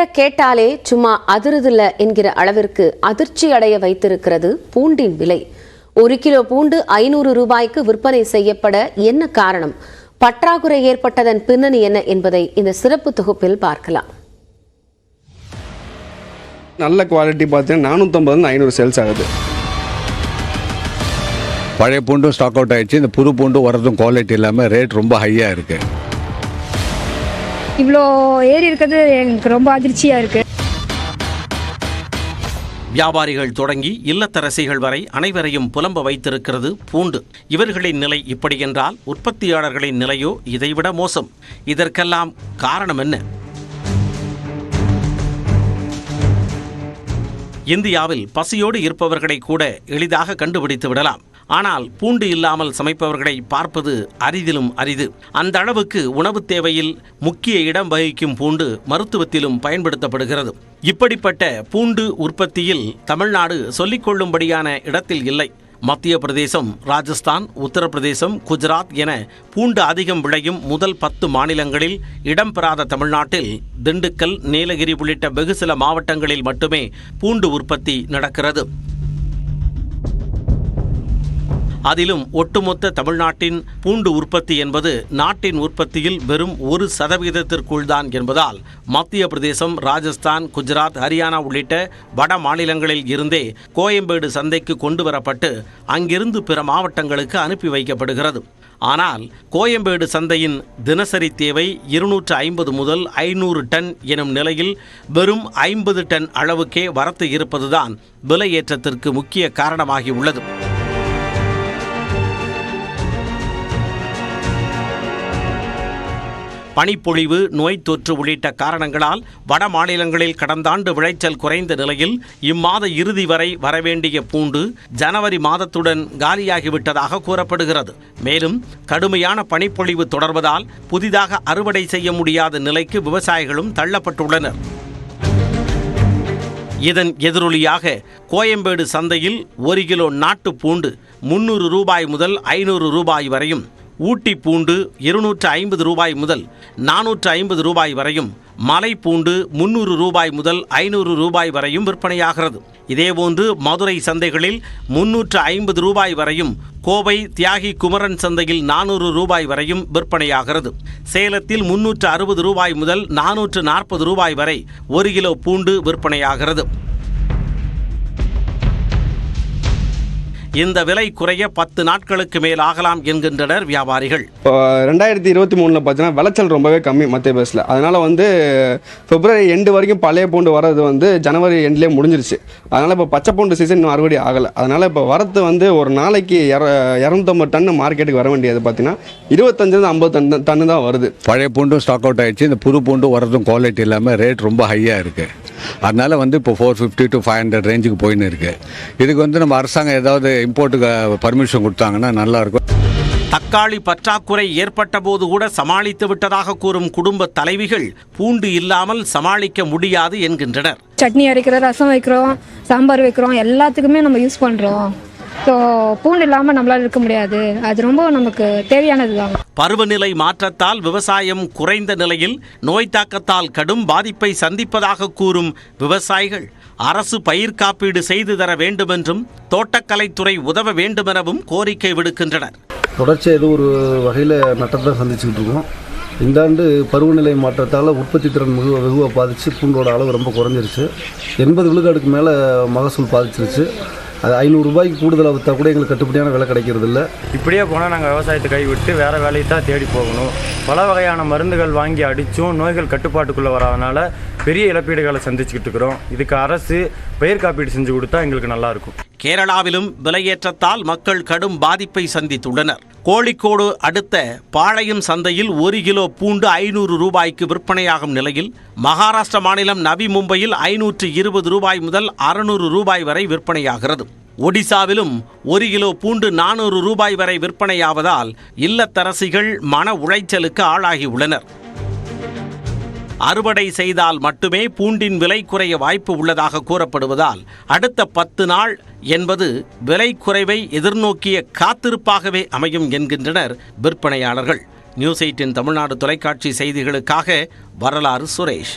பேரை கேட்டாலே சும்மா அதிருதில்ல என்கிற அளவிற்கு அதிர்ச்சி அடைய வைத்திருக்கிறது பூண்டின் விலை. ஒரு கிலோ பூண்டு ஐநூறு ரூபாய்க்கு விற்பனை செய்யப்பட என்ன காரணம்? பற்றாக்குறை ஏற்பட்டதன் பின்னணி என்ன என்பதை இந்த சிறப்பு தொகுப்பில் பார்க்கலாம். நல்ல குவாலிட்டி பார்த்தீங்கன்னா நானூற்றம்பது ஐநூறு சேல்ஸ் ஆகுது. பழைய பூண்டும் ஸ்டாக் அவுட் ஆயிடுச்சு. இந்த புது பூண்டும் வரதும் குவாலிட்டி இல்லாமல் ரேட் ரொம்ப ஹையாக இருக்குது இவ்வளோ ஏறி இருக்கிறது எனக்கு ரொம்ப அதிர்ச்சியாக இருக்குது வியாபாரிகள் தொடங்கி இல்லத்தரசிகள் வரை அனைவரையும் புலம்ப வைத்திருக்கிறது பூண்டு. இவர்களின் நிலை இப்படி என்றால் உற்பத்தியாளர்களின் நிலையோ இதைவிட மோசம். இதற்கெல்லாம் காரணம் என்ன? இந்தியாவில் பசியோடு இருப்பவர்களை கூட எளிதாக கண்டுபிடித்து விடலாம். ஆனால் பூண்டு இல்லாமல் சமைப்பவர்களை பார்ப்பது அரிதிலும் அரிது. அந்த அளவுக்கு உணவு தேவையில் முக்கிய இடம் வகிக்கும் பூண்டு மருத்துவத்திலும் பயன்படுத்தப்படுகிறது. இப்படிப்பட்ட பூண்டு உற்பத்தியில் தமிழ்நாடு சொல்லிக்கொள்ளும்படியான இடத்தில் இல்லை. மத்திய பிரதேசம் ராஜஸ்தான் உத்தரப்பிரதேசம் குஜராத் என பூண்டு அதிகம் விளையும் முதல் பத்து மாநிலங்களில் இடம்பெறாத தமிழ்நாட்டில் திண்டுக்கல் நீலகிரி உள்ளிட்ட வெகு சில மாவட்டங்களில் மட்டுமே பூண்டு உற்பத்தி நடக்கிறது. அதிலும் ஒட்டுமொத்த தமிழ்நாட்டின் பூண்டு உற்பத்தி என்பது நாட்டின் உற்பத்தியில் வெறும் ஒரு சதவீதத்திற்குள் தான் என்பதால் மத்திய பிரதேசம் ராஜஸ்தான் குஜராத் ஹரியானா உள்ளிட்ட வட மாநிலங்களில் இருந்தே கோயம்பேடு சந்தைக்கு கொண்டு வரப்பட்டு அங்கிருந்து பிற மாவட்டங்களுக்கு அனுப்பி வைக்கப்படுகிறது. ஆனால் கோயம்பேடு சந்தையின் தினசரி தேவை இருநூற்று ஐம்பது முதல் ஐநூறு டன் எனும் நிலையில் வெறும் ஐம்பது டன் அளவுக்கே வரத்து இருப்பதுதான் விலையேற்றத்திற்கு முக்கிய காரணமாகி உள்ளது. பனிப்பொழிவு நோய் தொற்று உள்ளிட்ட காரணங்களால் வட மாநிலங்களில் கடந்த ஆண்டு விளைச்சல் குறைந்த நிலையில் இம்மாத இறுதி வரை வரவேண்டிய பூண்டு ஜனவரி மாதத்துடன் காலியாகிவிட்டதாக கூறப்படுகிறது. மேலும் கடுமையான பனிப்பொழிவு தொடர்வதால் புதிதாக அறுவடை செய்ய முடியாத நிலைக்கு விவசாயிகளும் தள்ளப்பட்டுள்ளனர். இதன் எதிரொலியாக கோயம்பேடு சந்தையில் ஒரு கிலோ நாட்டு பூண்டு முன்னூறு ரூபாய் முதல் ஐநூறு ரூபாய் வரையும் ஊட்டி பூண்டு இருநூற்று ஐம்பது ரூபாய் முதல் நானூற்று ஐம்பது ரூபாய் வரையும் மலை பூண்டு முன்னூறு ரூபாய் முதல் ஐநூறு ரூபாய் வரையும் விற்பனையாகிறது. இதேபோன்று மதுரை சந்தைகளில் முன்னூற்று ஐம்பது ரூபாய் வரையும் கோவை தியாகி குமரன் சந்தையில் நானூறு ரூபாய் வரையும் விற்பனையாகிறது. சேலத்தில் முன்னூற்று அறுபது ரூபாய் முதல் நானூற்று நாற்பது ரூபாய் வரை ஒரு கிலோ பூண்டு விற்பனையாகிறது. இந்த விலை குறைய பத்து நாட்களுக்கு மேல் ஆகலாம் என்கின்றனர் வியாபாரிகள். இப்போ ரெண்டாயிரத்தி இருபத்தி மூணில் பார்த்தீங்கன்னா விளைச்சல் ரொம்பவே கம்மி மத்திய பேஸில் அதனால் வந்து பிப்ரவரி எண்டு வரைக்கும் பழைய பூண்டு வர்றது வந்து ஜனவரி எண்ட்லேயே முடிஞ்சிருச்சு. அதனால் இப்போ பச்சை பூண்டு சீசன் இன்னும் அறுவடை ஆகலை. அதனால் இப்போ வரத்து வந்து ஒரு நாளைக்கு இர இரநூத்தம்பது டன் மார்க்கெட்டுக்கு வர வேண்டியது பார்த்தீங்கன்னா இருபத்தஞ்சிலிருந்து ஐம்பது டன் டன்னு தான் வருது. பழைய பூண்டும் ஸ்டாக் அவுட் ஆயிடுச்சு. இந்த புது பூண்டும் வரதும் குவாலிட்டி இல்லாமல் ரேட் ரொம்ப ஹையாக இருக்குது அதனால வந்து இப்போ four fifty to five hundred ரேஞ்சுக்கு போயின்னு இருக்கு. இதுக்கு வந்து நம்ம அரசாங்கம் ஏதாவது இம்போர்ட்டுக்கு பர்மிஷன் கொடுத்தாங்கன்னா நல்லாயிருக்கும். தக்காளி பற்றாக்குறை ஏற்பட்ட போது கூட சமாளித்து விட்டதாக கூறும் குடும்ப தலைவிகள் பூண்டு இல்லாமல் சமாளிக்க முடியாது என்கின்றனர். சட்னி அரைக்கிறோம் ரசம் வைக்கிறோம் சாம்பார் வைக்கிறோம் எல்லாத்துக்குமே நம்ம யூஸ் பண்ணுறோம் ஸோ பூண்டு இல்லாமல் நம்மளால இருக்க முடியாது. அது ரொம்ப நமக்கு தேவையானது தான் பருவநிலை மாற்றத்தால் விவசாயம் குறைந்த நிலையில் நோய் தாக்கத்தால் கடும் பாதிப்பை சந்திப்பதாக கூறும் விவசாயிகள். அரசு பயிர் காப்பீடு செய்து தர வேண்டுமென்றும் தோட்டக்கலைத்துறை உதவ வேண்டுமெனவும் கோரிக்கை விடுக்கின்றனர். தொடர்ச்சியாக ஏதோ ஒரு வகையில் நட்டத்தை சந்திச்சுக்கிட்டு இருக்கோம். இந்த ஆண்டு பருவநிலை மாற்றத்தால் உற்பத்தி திறன் மிகு வெகுவாக பாதிச்சு பூண்டோட அளவு ரொம்ப குறைஞ்சிருச்சு. எண்பது விழுக்காடுக்கு மேலே மகசூல் பாதிச்சிருச்சு. அது ஐநூறு ரூபாய்க்கு கூடுதலாக விற்றா கூட எங்களுக்கு கட்டுப்படியான விலை கிடைக்கிறது இல்லை இப்படியே போனால் நாங்கள் விவசாயத்தை கைவிட்டு வேறு வேலையை தான் தேடி போகணும். பல வகையான மருந்துகள் வாங்கி அடித்தும் நோய்கள் கட்டுப்பாட்டுக்குள்ளே வராதனால பெரிய இழப்பீடுகளை சந்திச்சுக்கிட்டு இருக்கிறோம். இதுக்கு அரசு பயிர் காப்பீடு செஞ்சு கொடுத்தா எங்களுக்கு நல்லாயிருக்கும் கேரளாவிலும் விலையேற்றத்தால் மக்கள் கடும் பாதிப்பை சந்தித்துள்ளனர். கோழிக்கோடு அடுத்த பாளையம் சந்தையில் ஒரு கிலோ பூண்டு ஐநூறு ரூபாய்க்கு விற்பனையாகும் நிலையில் மகாராஷ்டிர மாநிலம் நவி மும்பையில் ஐநூற்று இருபது ரூபாய் முதல் அறுநூறு ரூபாய் வரை விற்பனையாகிறது. ஒடிசாவிலும் ஒரு கிலோ பூண்டு நானூறு ரூபாய் வரை விற்பனையாவதால் இல்லத்தரசிகள் மன உளைச்சலுக்கு ஆளாகியுள்ளனர் அறுவடை செய்தால் மட்டுமே பூண்டின் விலை குறைய வாய்ப்பு உள்ளதாக கூறப்படுவதால் அடுத்த பத்து நாள் என்பது விலை குறைவை எதிர்நோக்கிய காத்திருப்பாகவே அமையும் என்கின்றனர் விற்பனையாளர்கள். நியூஸ் எயிட்டின் தமிழ்நாடு தொலைக்காட்சி செய்திகளுக்காக வரலாறு சுரேஷ்.